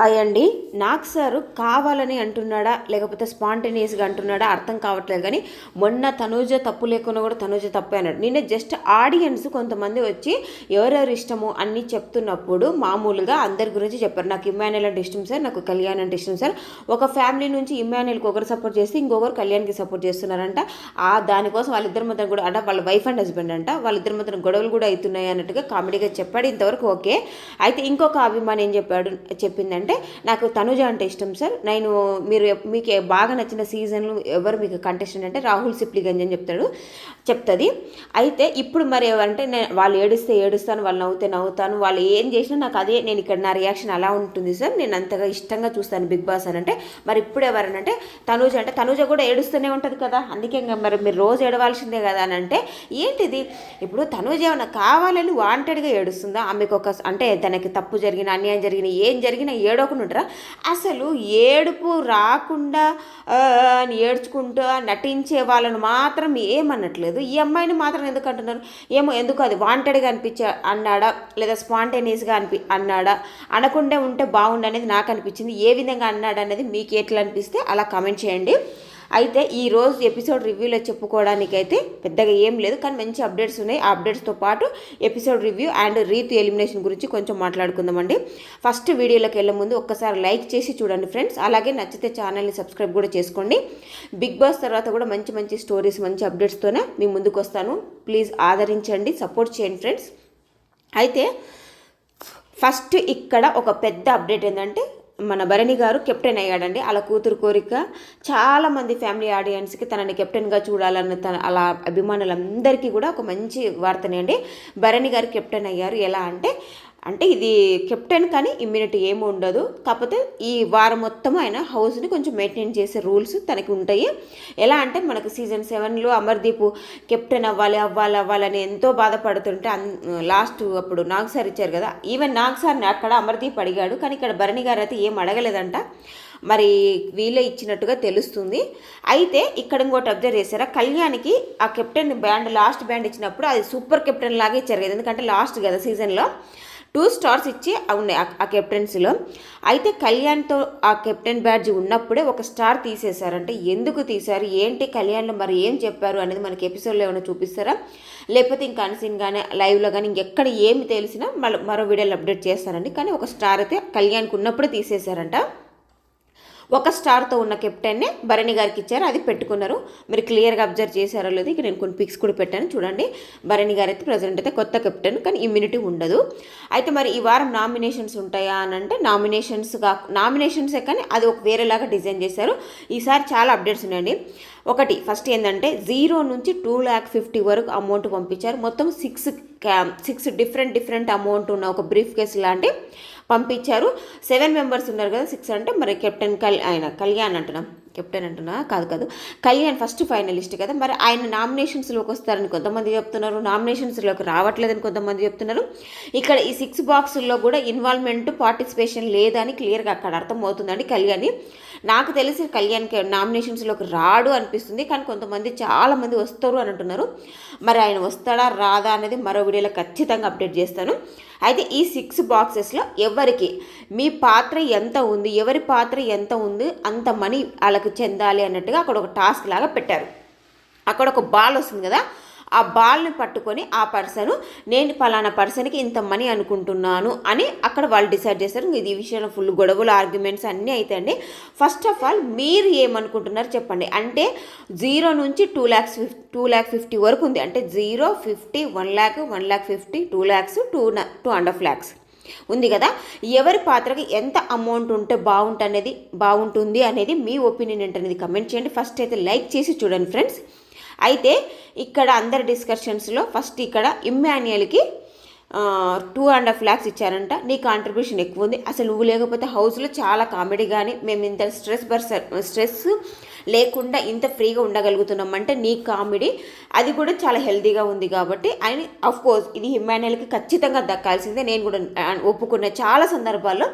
Hi అండి. నాకు sir కావాలని అంటున్నాడా? లేకపోతే స్పాంటేనియస్గా అంటున్నాడా? అర్థం కావట్లేదు కానీ మొన్న తనూజ తప్పు లేకుండా కూడా తనూజ తప్పే అన్నాడు. నిన్న జస్ట్ ఆడియన్స్ కొంతమంది వచ్చి ఎవరెవరు ఇష్టము అన్నీ చెప్తున్నప్పుడు మామూలుగా అందరి గురించి చెప్పారు. నాకు ఇమ్మాన్యుల్ అంటే ఇష్టం సార్ నాకు కళ్యాణ్ అంటే ఇష్టం సార్. ఒక ఫ్యామిలీ నుంచి ఇమ్మాన్యుల్కి ఒకరు సపోర్ట్ చేస్తే ఇంకొకరు కళ్యాణ్కి సపోర్ట్ చేస్తున్నారంట. ఆ దానికోసం వాళ్ళిద్దరి మధ్య కూడా అంటే వాళ్ళ వైఫ్ అండ్ హస్బెండ్ అంట. వాళ్ళిద్దరి మధ్య గొడవలు కూడా అవుతున్నాయి అన్నట్టుగా కామెడీగా చెప్పాడు. ఇంతవరకు ఓకే. అయితే ఇంకొక అభిమాని ఏం చెప్పాడు? చెప్పిందంటే అంటే నాకు తనుజ అంటే ఇష్టం సార్. నేను మీరు మీకు బాగా నచ్చిన సీజన్లు ఎవరు మీకు కంటెస్టెంట్ అంటే రాహుల్ సిప్లిగంజ్ అని చెప్తాడు చెప్తుంది. అయితే ఇప్పుడు మరి అంటే నేను వాళ్ళు ఏడిస్తే ఏడుస్తాను వాళ్ళు నవ్వుతే నవ్వుతాను వాళ్ళు ఏం చేసినా నాకు అదే నేను ఇక్కడ నా రియాక్షన్ అలా ఉంటుంది సార్. నేను అంతగా ఇష్టంగా చూస్తాను బిగ్ బాస్ అని. అంటే మరి ఇప్పుడు ఎవరనంటే తనూజ అంటే తనూజ కూడా ఏడుస్తూనే ఉంటుంది కదా. అందుకే ఇంకా మరి మీరు రోజు ఏడవాల్సిందే కదా అని అంటే ఏంటిది? ఇప్పుడు తనూజ ఏమైనా కావాలని వాంటెడ్గా ఏడుస్తుందా? ఆమెకు ఒక అంటే తనకి తప్పు జరిగిన అన్యాయం జరిగిన ఏం జరిగినా ఏడవకుండా అసలు ఏడుపు రాకుండా అని ఏడ్చుకుంటూ నటించే వాళ్ళను మాత్రం ఏమనట్లేదు. ఈ అమ్మాయిని మాత్రం ఎందుకు అంటున్నారు ఏమో ఎందుకు అది వాంటెడ్గా అనిపించే అన్నాడా? లేదా స్పాంటేనియస్గా అనిపి అన్నాడా? అనకుండా ఉంటే బాగుండు అనేది నాకు అనిపించింది. ఏ విధంగా అన్నాడు అనేది మీకు ఎట్లా అనిపిస్తే అలా కమెంట్ చేయండి. అయితే ఈ రోజు ఎపిసోడ్ రివ్యూలో చెప్పుకోవడానికి అయితే పెద్దగా ఏం లేదు కానీ మంచి అప్డేట్స్ ఉన్నాయి. ఆ అప్డేట్స్తో పాటు episode review and Ritu elimination గురించి కొంచెం మాట్లాడుకుందామండి. ఫస్ట్ వీడియోలోకి వెళ్ళే ముందు ఒక్కసారి లైక్ చేసి చూడండి ఫ్రెండ్స్. అలాగే నచ్చితే ఛానల్ని సబ్స్క్రైబ్ కూడా చేసుకోండి. బిగ్ బాస్ తర్వాత కూడా మంచి మంచి స్టోరీస్ మంచి అప్డేట్స్తోనే మీ ముందుకు వస్తాను. ప్లీజ్ ఆదరించండి సపోర్ట్ చేయండి ఫ్రెండ్స్. అయితే ఫస్ట్ ఇక్కడ ఒక పెద్ద అప్డేట్ ఏంటంటే మన భరణి గారు కెప్టెన్ అయ్యాడండి. అలా కూతురు కోరిక చాలా మంది ఫ్యామిలీ ఆడియన్స్కి తనని కెప్టెన్గా చూడాలన్న తన అలా అభిమానులందరికీ కూడా ఒక మంచి వార్తనే అండి. భరణి గారు కెప్టెన్ అయ్యారు. ఎలా అంటే అంటే ఇది కెప్టెన్ కానీ ఇమ్యూనిటీ ఏమి ఉండదు. కాకపోతే ఈ వారం మొత్తం ఆయన హౌస్ని కొంచెం మెయింటైన్ చేసే రూల్స్ తనకి ఉంటాయి. ఎలా అంటే మనకు సీజన్ సెవెన్లో అమర్దీప్ కెప్టెన్ అవ్వాలి అవ్వాలి అవ్వాలని ఎంతో బాధపడుతుంటే అన్ లాస్ట్ అప్పుడు నాగ్ సార్ ఇచ్చారు కదా. ఈవెన్ నాగ్ సార్ని అక్కడ అమర్దీప్ అడిగాడు. కానీ ఇక్కడ భరణి గారు అయితే ఏం అడగలేదంట. మరి వీళ్ళే ఇచ్చినట్టుగా తెలుస్తుంది. అయితే ఇక్కడ ఇంకోటి అబ్జర్వ్ చేశారా? కళ్యాణ్కి ఆ కెప్టెన్ బ్యాండ్ లాస్ట్ బ్యాండ్ ఇచ్చినప్పుడు అది సూపర్ కెప్టెన్ లాగే ఇచ్చారు కదా. ఎందుకంటే లాస్ట్ కదా సీజన్లో. టూ స్టార్స్ ఇచ్చి ఉన్నాయి ఆ- కెప్టెన్సీలో. అయితే కళ్యాణ్తో ఆ కెప్టెన్ బ్యాడ్జ్ ఉన్నప్పుడే ఒక స్టార్ తీసేశారంటే ఎందుకు తీశారు? ఏంటి కళ్యాణ్లో మరి ఏం చెప్పారు అనేది మనకి ఎపిసోడ్లో ఏమైనా చూపిస్తారా? లేకపోతే ఇంకా అన్సీన్ కానీ లైవ్లో కానీ ఇంకెక్కడ ఏమి తెలిసినా మళ్ళీ మరో వీడియోలు అప్డేట్ చేస్తారండి. కానీ ఒక స్టార్ అయితే కళ్యాణ్కి ఉన్నప్పుడే తీసేశారంట. ఒక స్టార్తో ఉన్న కెప్టెన్నే భరణి గారికి ఇచ్చారు. అది పెట్టుకున్నారు. మీరు క్లియర్గా అబ్జర్వ్ చేశారో లేదు ఇక నేను కొన్ని పిక్స్ కూడా పెట్టాను. చూడండి. భరణి గారు అయితే ప్రజెంట్ అయితే కొత్త కెప్టెన్ కానీ ఇమ్యూనిటీ ఉండదు. అయితే మరి ఈ వారం నామినేషన్స్ ఉంటాయా అని అంటే నామినేషన్స్ కా నామినేషన్సే కానీ అది ఒక వేరేలాగా డిజైన్ చేశారు. ఈసారి చాలా అప్డేట్స్ ఉన్నాయండి. ఒకటి ఫస్ట్ ఏంటంటే జీరో నుంచి టూ ల్యాక్ ఫిఫ్టీ వరకు అమౌంట్ పంపించారు. మొత్తం six six different different amount ఉన్న ఒక బ్రీఫ్ కేస్ లాంటి పంపించారు. సెవెన్ మెంబర్స్ ఉన్నారు కదా సిక్స్ అంటే మరి కెప్టెన్ కల్ ఆయన కళ్యాణ్ అంటున్నాం. కెప్టెన్ అంటున్నా? కాదు కాదు. కళ్యాణ్ ఫస్ట్ ఫైనలిస్ట్ కదా. మరి ఆయన నామినేషన్స్లోకి వస్తారని కొంతమంది చెప్తున్నారు. నామినేషన్స్లోకి రావట్లేదని కొంతమంది చెప్తున్నారు. ఇక్కడ ఈ సిక్స్ బాక్సుల్లో కూడా ఇన్వాల్వ్మెంట్ పార్టిసిపేషన్ లేదని క్లియర్గా అక్కడ అర్థమవుతుందండి కళ్యాణ్. నాకు తెలిసి కళ్యాణ్కి నామినేషన్స్లోకి రాడు అనిపిస్తుంది. కానీ కొంతమంది చాలామంది వస్తారు అని అంటున్నారు. మరి ఆయన వస్తాడా రాదా అనేది మరో వీడియోలో ఖచ్చితంగా అప్డేట్ చేస్తాను. అయితే ఈ సిక్స్ బాక్సెస్లో ఎవరికి? మీ పాత్ర ఎంత ఉంది? ఎవరి పాత్ర ఎంత ఉంది? అంత మనీ వాళ్ళకి చెందాలి అన్నట్టుగా అక్కడ ఒక టాస్క్ లాగా పెట్టారు. అక్కడ ఒక బాల్ వస్తుంది కదా ఆ బాల్ని పట్టుకొని ఆ పర్సన్ నేను పలానా పర్సన్కి ఇంత మనీ అనుకుంటున్నాను అని అక్కడ వాళ్ళు డిసైడ్ చేస్తారు ఇది విషయంలో ఫుల్ గొడవలు ఆర్గ్యుమెంట్స్ అన్నీ అవుతాయండి ఫస్ట్ ఆఫ్ ఆల్ మీరు ఏమనుకుంటున్నారు చెప్పండి. అంటే జీరో నుంచి టూ ల్యాక్స్ ఫిఫ్ టూ ల్యాక్ ఫిఫ్టీ వరకు ఉంది. అంటే zero fifty one lakh one lakh fifty two lakhs two two and half lakhs ఉంది కదా. ఎవరి పాత్రకి ఎంత అమౌంట్ ఉంటే బాగుంటుంది అనేది బాగుంటుంది అనేది మీ ఒపీనియన్ ఏంటనేది కమెంట్ చేయండి. ఫస్ట్ అయితే లైక్ చేసి చూడండి ఫ్రెండ్స్. అయితే ఇక్కడ అందరి డిస్కషన్స్లో ఫస్ట్ ఇక్కడ ఇమ్మాన్యుయల్కి టూ అండ్ హాఫ్ ల్యాక్స్ ఇచ్చారంట. నీ కాంట్రిబ్యూషన్ ఎక్కువ ఉంది. అసలు నువ్వు లేకపోతే హౌస్లో చాలా కామెడీ కానీ మేము ఇంత స్ట్రెస్ బర్సర్ స్ట్రెస్ లేకుండా ఇంత ఫ్రీగా ఉండగలుగుతున్నాం అంటే నీ కామెడీ అది కూడా చాలా హెల్తీగా ఉంది కాబట్టి అండ్ అఫ్ కోర్స్ ఇది ఇమ్మాన్యుయల్కి ఖచ్చితంగా దక్కాల్సిందే. నేను కూడా ఒప్పుకున్న చాలా సందర్భాల్లో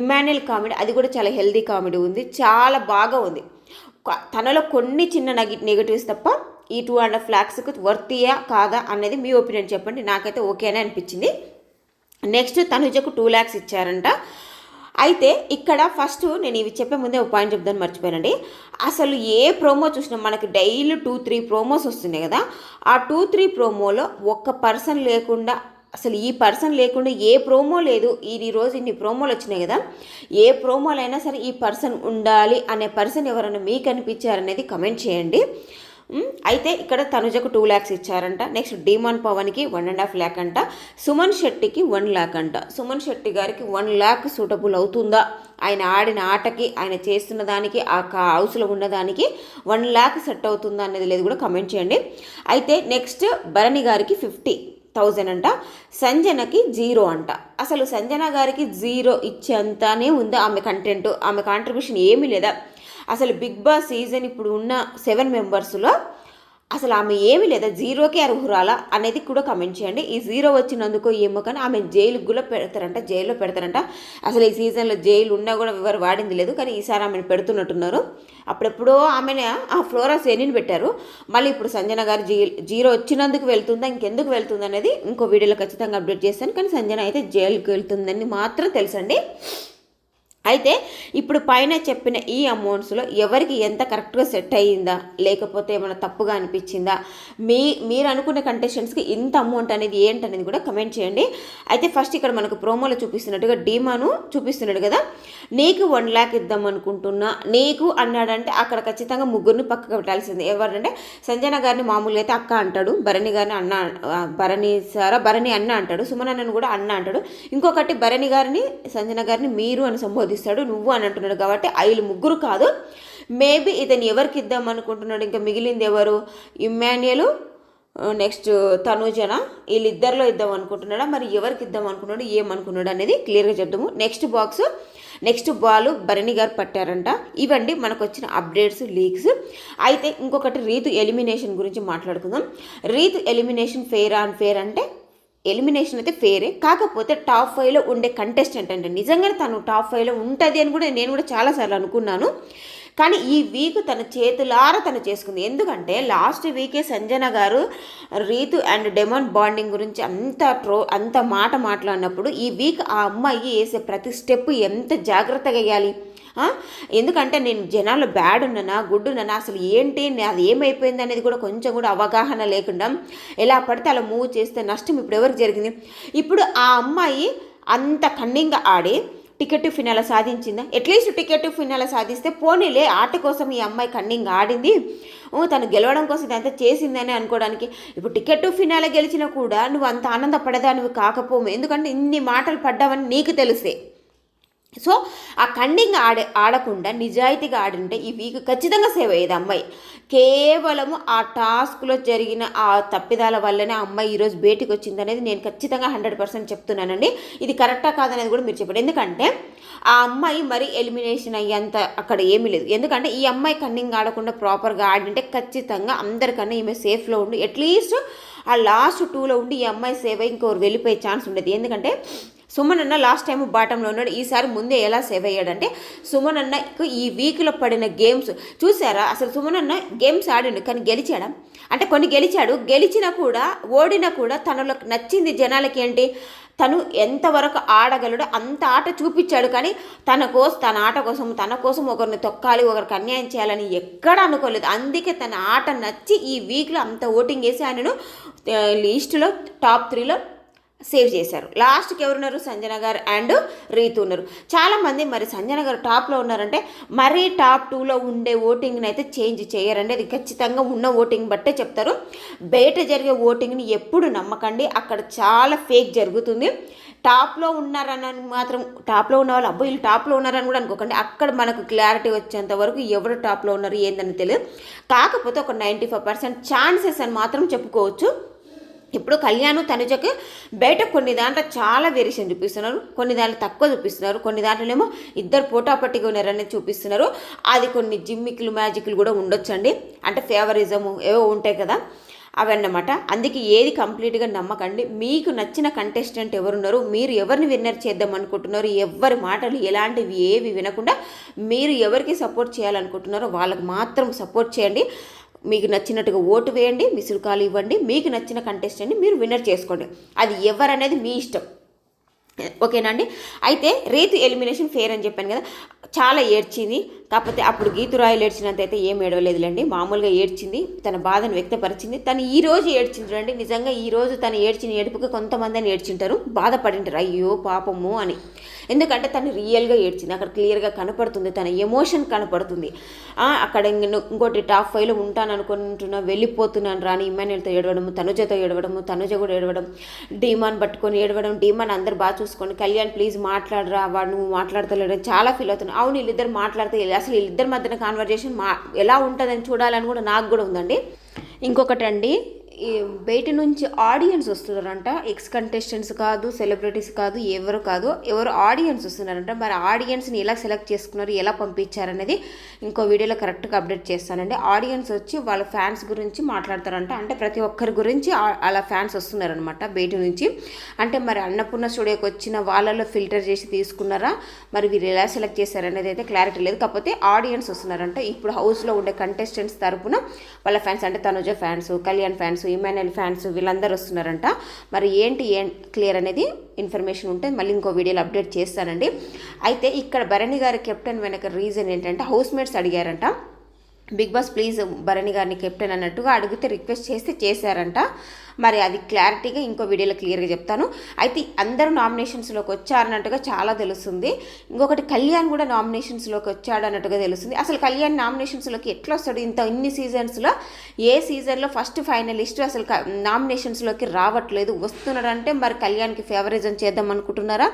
ఇమ్మాన్యుయల్ కామెడీ అది కూడా చాలా హెల్తీ కామెడీ ఉంది. చాలా బాగా ఉంది. తనలో కొన్ని చిన్న నెగి నెగిటివ్స్ తప్ప ఈ టూ అండ్ హాఫ్ ల్యాక్స్కి వర్తియా కాదా అనేది మీ ఒపీనియన్ చెప్పండి. నాకైతే ఓకేనే అనిపించింది. నెక్స్ట్ తనుజకు టూ ల్యాక్స్ ఇచ్చారంట. అయితే ఇక్కడ ఫస్ట్ నేను ఇవి చెప్పే ముందే ఒక పాయింట్ చెప్దాను మర్చిపోయానండి. అసలు ఏ ప్రోమో చూసినా మనకి డైలీ టూ త్రీ ప్రోమోస్ వస్తున్నాయి కదా. ఆ టూ త్రీ ప్రోమోలో ఒక్క పర్సన్ లేకుండా అసలు ఈ పర్సన్ లేకుండా ఏ ప్రోమో లేదు. ఈ రోజు ఇన్ని ప్రోమోలు వచ్చినాయి కదా. ఏ ప్రోమోలైనా అయినా సరే ఈ పర్సన్ ఉండాలి అనే పర్సన్ ఎవరైనా మీకు అనిపించారనేది కమెంట్ చేయండి. అయితే ఇక్కడ తనుజకు టూ ల్యాక్స్ ఇచ్చారంట. నెక్స్ట్ డీమాన్ పవన్కి వన్ అండ్ హాఫ్ ల్యాక్ అంట. సుమన్ శెట్టికి వన్ ల్యాక్ అంట. సుమన్ శెట్టి గారికి వన్ ల్యాక్ సూటబుల్ అవుతుందా? ఆయన ఆడిన ఆటకి ఆయన చేస్తున్న దానికి ఆ కా- హౌస్లో ఉన్నదానికి వన్ ల్యాక్ సెట్ అవుతుందా అనేది లేదు కూడా కమెంట్ చేయండి. అయితే నెక్స్ట్ భరణి గారికి ఫిఫ్టీ. థౌజండ్ అంట సంజనకి జీరో అంట. అసలు సంజన గారికి జీరో ఇచ్చేంతనే ఉంది ఆమె కంటెంట్ ఆమె కాంట్రిబ్యూషన్ ఏమీ లేదా. అసలు బిగ్ బాస్ సీజన్ ఇప్పుడు ఉన్న సెవెన్ మెంబర్స్లో అసలు ఆమె ఏమీ లేదా జీరోకి అర్హురాలా అనేది కూడా కమెంట్ చేయండి. ఈ జీరో వచ్చినందుకు ఏమో కానీ ఆమె జైలు కూడా పెడతారంట జైల్లో పెడతారంట. అసలు ఈ సీజన్లో జైలు ఉన్నా కూడా ఎవరు వాడింది లేదు కానీ ఈసారి ఆమెను పెడుతున్నట్టున్నారు. అప్పుడెప్పుడో ఆమెను ఆ ఫ్లోరా సేనిని పెట్టారు. మళ్ళీ ఇప్పుడు సంజన గారు జీ జీరో వచ్చినందుకు వెళ్తుందా ఇంకెందుకు వెళ్తుంది అనేది ఇంకో వీడియోలో ఖచ్చితంగా అప్డేట్ చేస్తాను. కానీ సంజన అయితే జైలుకి వెళ్తుందని మాత్రం తెలుసండి. అయితే ఇప్పుడు పైన చెప్పిన ఈ అమౌంట్స్లో ఎవరికి ఎంత కరెక్ట్గా సెట్ అయ్యిందా? లేకపోతే ఏమైనా తప్పుగా అనిపించిందా? మీ మీరు అనుకున్న కంటెస్టెంట్స్కి ఇంత అమౌంట్ అనేది ఏంటనేది కూడా కమెంట్ చేయండి. అయితే ఫస్ట్ ఇక్కడ మనకు ప్రోమోలో చూపిస్తున్నట్టుగా డీమాను చూపిస్తున్నాడు కదా. నీకు వన్ ల్యాక్ ఇద్దాం అనుకుంటున్నా. నీకు అన్నాడంటే అక్కడ ఖచ్చితంగా ముగ్గురిని పక్కకు పెట్టాల్సింది. ఎవరంటే సంజన గారిని మామూలుగా అయితే అక్క అంటాడు. భరణి గారిని అన్న భరణి సారా భరణి అన్న అంటాడు. సుమన్ అన్నను కూడా అన్న అంటాడు. ఇంకొకటి భరణి గారిని సంజన గారిని మీరు అని సంబోధిస్తాడు నువ్వు అని అంటున్నాడు. కాబట్టి ఐదు ముగ్గురు కాదు. మేబీ ఇతను ఎవరికి ఇద్దాం అనుకుంటున్నాడు? ఇంకా మిగిలింది ఎవరు? ఇమ్మాన్యుయల్ నెక్స్ట్ తనుజన? వీళ్ళిద్దరిలో ఇద్దాం అనుకుంటున్నాడా? మరి ఎవరికి ఇద్దాం అనుకున్నాడు? ఏమనుకున్నాడు అనేది క్లియర్గా చెప్దాము. Next box next ball Bharani గారు పట్టారంట. ఇవండి మనకు వచ్చిన అప్డేట్స్ లీక్స్ అయితే ఇంకొకటి రీతు ఎలిమినేషన్ గురించి మాట్లాడుకుందాం. Ritu elimination fair unfair అంటే ఎలిమినేషన్ అయితే ఫేరే. కాకపోతే టాప్ ఫైవ్లో ఉండే కంటెస్టెంట్ అంటే నిజంగానే తను టాప్ ఫైవ్లో ఉంటుంది అని కూడా నేను కూడా చాలాసార్లు అనుకున్నాను. కానీ ఈ వీక్ తన చేతులారా తను చేసుకుంది. ఎందుకంటే లాస్ట్ వీకే సంజన గారు రీతు అండ్ డెమన్ బాండింగ్ గురించి అంత ట్రో అంత మాట మాట్లాడినప్పుడు ఈ వీక్ ఆ అమ్మాయి వేసే ప్రతి స్టెప్ ఎంత జాగ్రత్తగా వేయాలి? ఎందుకంటే నేను జనాలు బ్యాడ్ ఉన్నానా గుడ్ ఉన్నానా అసలు ఏంటి అది ఏమైపోయింది అనేది కూడా కొంచెం కూడా అవగాహన లేకుండా ఎలా పడితే అలా మూవ్ చేస్తే నష్టం ఇప్పుడు ఎవరికి జరిగింది? ఇప్పుడు ఆ అమ్మాయి అంత కన్నింగా ఆడి టికెట్ ఫినాల సాధించిందా? అట్లీస్ట్ టికెట్ ఫినాల సాధిస్తే పోనీలే ఆట కోసం ఈ అమ్మాయి కన్నింగ్ ఆడింది. తను గెలవడం కోసం ఇదంతా చేసిందని అనుకోవడానికి. ఇప్పుడు టికెట్ ఫినాల గెలిచినా కూడా నువ్వు అంత ఆనందపడదా నువ్వు కాకపోము ఎందుకంటే ఇన్ని మాటలు పడ్డావని నీకు తెలిసే. సో ఆ కండింగ్ ఆడే ఆడకుండా నిజాయితీగా ఆడింటే ఈ వీక్ ఖచ్చితంగా సేవ్ అయ్యేది అమ్మాయి. కేవలము ఆ టాస్క్లో జరిగిన ఆ తప్పిదాల వల్లనే ఆ అమ్మాయి ఈరోజు బయటికి వచ్చింది అనేది నేను ఖచ్చితంగా హండ్రెడ్ పర్సెంట్ చెప్తున్నానండి. ఇది కరెక్టా కాదనేది కూడా మీరు చెప్పండి. ఎందుకంటే ఆ అమ్మాయి మరి ఎలిమినేషన్ అయ్యేంత అక్కడ ఏమీ లేదు. ఎందుకంటే ఈ అమ్మాయి కన్నింగ్ ఆడకుండా ప్రాపర్గా ఆడింటే ఖచ్చితంగా అందరికన్నా ఈమె సేఫ్లో ఉండి అట్లీస్ట్ ఆ లాస్ట్ టూలో ఉండి ఈ అమ్మాయి సేవ్ అయ్యి ఇంకోరు వెళ్ళిపోయే ఛాన్స్ ఉండేది. ఎందుకంటే సుమన్ అన్న లాస్ట్ టైం బాటంలో ఉన్నాడు. ఈసారి ముందే ఎలా సేవ్ అయ్యాడంటే సుమన్ అన్నకు ఈ వీక్లో పడిన గేమ్స్ చూసారా? అసలు సుమన్ అన్న గేమ్స్ ఆడిండు కానీ గెలిచాడా? అంటే కొన్ని గెలిచాడు. గెలిచినా కూడా ఓడినా కూడా తనలో నచ్చింది జనాలకి ఏంటి? తను ఎంతవరకు ఆడగలడో అంత ఆట చూపించాడు. కానీ తన కోసం తన ఆట కోసం తన కోసం ఒకరిని తొక్కాలి ఒకరికి అన్యాయం చేయాలని ఎక్కడ అనుకోలేదు. అందుకే తన ఆట నచ్చి ఈ వీక్లో అంత ఓటింగ్ వేసి ఆయనను లిస్టులో టాప్ త్రీలో సేవ్ చేశారు. లాస్ట్కి ఎవరున్నారు? సంజన గారు అండ్ రీతు ఉన్నారు. చాలామంది మరి సంజన గారు టాప్లో ఉన్నారంటే మరీ టాప్ టూలో ఉండే ఓటింగ్ని అయితే చేంజ్ చేయరండి. అది ఖచ్చితంగా ఉన్న ఓటింగ్ బట్టే చెప్తారు. బయట జరిగే ఓటింగ్ని ఎప్పుడు నమ్మకండి. అక్కడ చాలా ఫేక్ జరుగుతుంది. టాప్లో ఉన్నారని మాత్రం టాప్లో ఉన్న వాళ్ళు అబ్బో వీళ్ళు టాప్లో ఉన్నారని కూడా అనుకోకండి. అక్కడ మనకు క్లారిటీ వచ్చేంత వరకు ఎవరు టాప్లో ఉన్నారు ఏందని తెలియదు. కాకపోతే ఒక నైంటీ ఫైవ్ పర్సెంట్ ఛాన్సెస్ అని మాత్రం చెప్పుకోవచ్చు. ఇప్పుడు కళ్యాణ్ తనుజకు బయట కొన్ని దాంట్లో చాలా వేరియేషన్ చూపిస్తున్నారు. కొన్ని దాంట్లో తక్కువ చూపిస్తున్నారు. కొన్ని దాంట్లోనేమో ఇద్దరు పోటాపట్టిగా ఉన్నారనేది చూపిస్తున్నారు. అది కొన్ని జిమ్మిక్లు మ్యాజిక్లు కూడా ఉండొచ్చండి. అంటే ఫేవరిజము ఏవో ఉంటాయి కదా అవన్నమాట. అందుకే ఏది కంప్లీట్గా నమ్మకండి. మీకు నచ్చిన కంటెస్టెంట్ ఎవరున్నారు? మీరు ఎవరిని విన్నర్ చేద్దాం అనుకుంటున్నారు? ఎవరి మాటలు ఎలాంటివి ఏవి వినకుండా మీరు ఎవరికి సపోర్ట్ చేయాలనుకుంటున్నారో వాళ్ళకి మాత్రం సపోర్ట్ చేయండి. మీకు నచ్చినట్టుగా ఓటు వేయండి మిసురుకాలు ఇవ్వండి మీకు నచ్చిన కంటెస్టెంట్ని మీరు విన్నర్ చేసుకోండి. అది ఎవరనేది మీ ఇష్టం. ఓకేనండి అయితే రేతు ఎలిమినేషన్ ఫేర్ అని చెప్పాను కదా చాలా ఏడ్చింది. కాకపోతే అప్పుడు గీతురాయలు ఏడ్చినంత అయితే ఏం ఏడవలేదులేండి. మామూలుగా ఏడ్చింది తన బాధను వ్యక్తపరిచింది. తను ఈ రోజు ఏడ్చింది చూడండి. నిజంగా ఈ రోజు తను ఏడ్చిన ఏడుపుకి కొంతమందిని ఏడ్చింటారు. బాధపడింటారు. అయ్యో పాపము అని. ఎందుకంటే తను రియల్గా ఏడ్చింది. అక్కడ క్లియర్గా కనపడుతుంది. తన ఎమోషన్ కనపడుతుంది. అక్కడ ఇంకోటి టాప్ ఫైవ్లో ఉంటాను అనుకుంటున్నా వెళ్ళిపోతున్నాను రాని ఇమ్మాన్యుల్తో ఏడవడము తనుజతో ఏడవడము తనుజ కూడా ఏడవడం డీమాన్ పట్టుకొని ఏడవడం డీమాన్ అందరు బాగా చూసుకోండి కళ్యాణ్ ప్లీజ్ మాట్లాడరా వాడు నువ్వు మాట్లాడతలేడు చాలా ఫీల్ అవుతున్నాను అవును వీళ్ళిద్దరు మాట్లాడితే అసలు వీళ్ళిద్దరి మధ్యన కాన్వర్జేషన్ మా ఎలా ఉంటుందని చూడాలని కూడా నాకు కూడా ఉందండి. ఇంకొకటి అండి బయట నుంచి ఆడియన్స్ వస్తున్నారంట. ఎక్స్ కంటెస్టెంట్స్ కాదు సెలబ్రిటీస్ కాదు ఎవరు కాదు ఎవరు ఆడియన్స్ వస్తున్నారంట. మరి ఆడియన్స్ని ఎలా సెలెక్ట్ చేసుకున్నారు ఎలా పంపించారనేది ఇంకో వీడియోలో కరెక్ట్గా అప్డేట్ చేస్తానండి. ఆడియన్స్ వచ్చి వాళ్ళ ఫ్యాన్స్ గురించి మాట్లాడతారంట. అంటే ప్రతి ఒక్కరి గురించి అలా ఫ్యాన్స్ వస్తున్నారనమాట బయట నుంచి. అంటే మరి అన్నపూర్ణ స్టూడియోకి వచ్చిన వాళ్ళలో ఫిల్టర్ చేసి తీసుకున్నారా? మరి వీరు ఎలా సెలెక్ట్ చేశారనేది అయితే క్లారిటీ లేదు. కాకపోతే ఆడియన్స్ వస్తున్నారంట. ఇప్పుడు హౌస్లో ఉండే కంటెస్టెంట్స్ తరపున వాళ్ళ ఫ్యాన్స్ అంటే Tanuja fans Kalyan fans Emmanuel fans వీళ్ళందరూ వస్తున్నారంట. మరి ఏంటి ఏం క్లియర్ అనేది ఇన్ఫర్మేషన్ ఉంటే మళ్ళీ ఇంకో వీడియోలో అప్డేట్ చేస్తానండి. అయితే ఇక్కడ భరణి గారి కెప్టెన్ వెనక రీజన్ ఏంటంటే హౌస్ మేట్స్ అడిగారంట. బిగ్ బాస్ ప్లీజ్ భరణి గారిని కెప్టెన్ అన్నట్టుగా అడిగితే రిక్వెస్ట్ చేస్తే చేశారంట. మరి అది క్లారిటీగా ఇంకో వీడియోలో క్లియర్గా చెప్తాను. అయితే అందరూ నామినేషన్స్లోకి వచ్చారన్నట్టుగా చాలా తెలుస్తుంది. ఇంకొకటి కళ్యాణ్ కూడా నామినేషన్స్లోకి వచ్చాడు అన్నట్టుగా తెలుస్తుంది. అసలు కళ్యాణ్ నామినేషన్స్లోకి ఎట్లా వస్తాడు ఇంత ఇన్ని సీజన్స్లో ఏ సీజన్లో ఫస్ట్ ఫైనలిస్ట్ అసలు నామినేషన్స్లోకి రావట్లేదు. వస్తున్నాడంటే మరి కళ్యాణ్కి ఫేవరిజం చేద్దాం అనుకుంటున్నారా?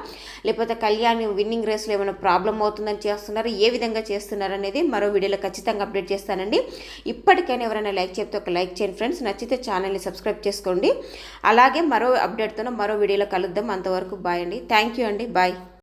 లేకపోతే కళ్యాణ్ విన్నింగ్ రేస్లో ఏమైనా ప్రాబ్లం అవుతుందని చేస్తున్నారా? ఏ విధంగా చేస్తున్నారు అనేది మరో వీడియోలో ఖచ్చితంగా అప్డేట్ చేస్తానండి. ఇప్పటికైనా ఎవరైనా లైక్ చెప్తే ఒక లైక్ చేయండి ఫ్రెండ్స్ నచ్చితే ఛానల్ని సబ్స్క్రైబ్ చేసుకోండి. అలాగే మరో అప్డేట్తో మరో వీడియోలో కలుద్దాం. అంతవరకు బాయ్ అండి. థ్యాంక్ యూ అండి. బాయ్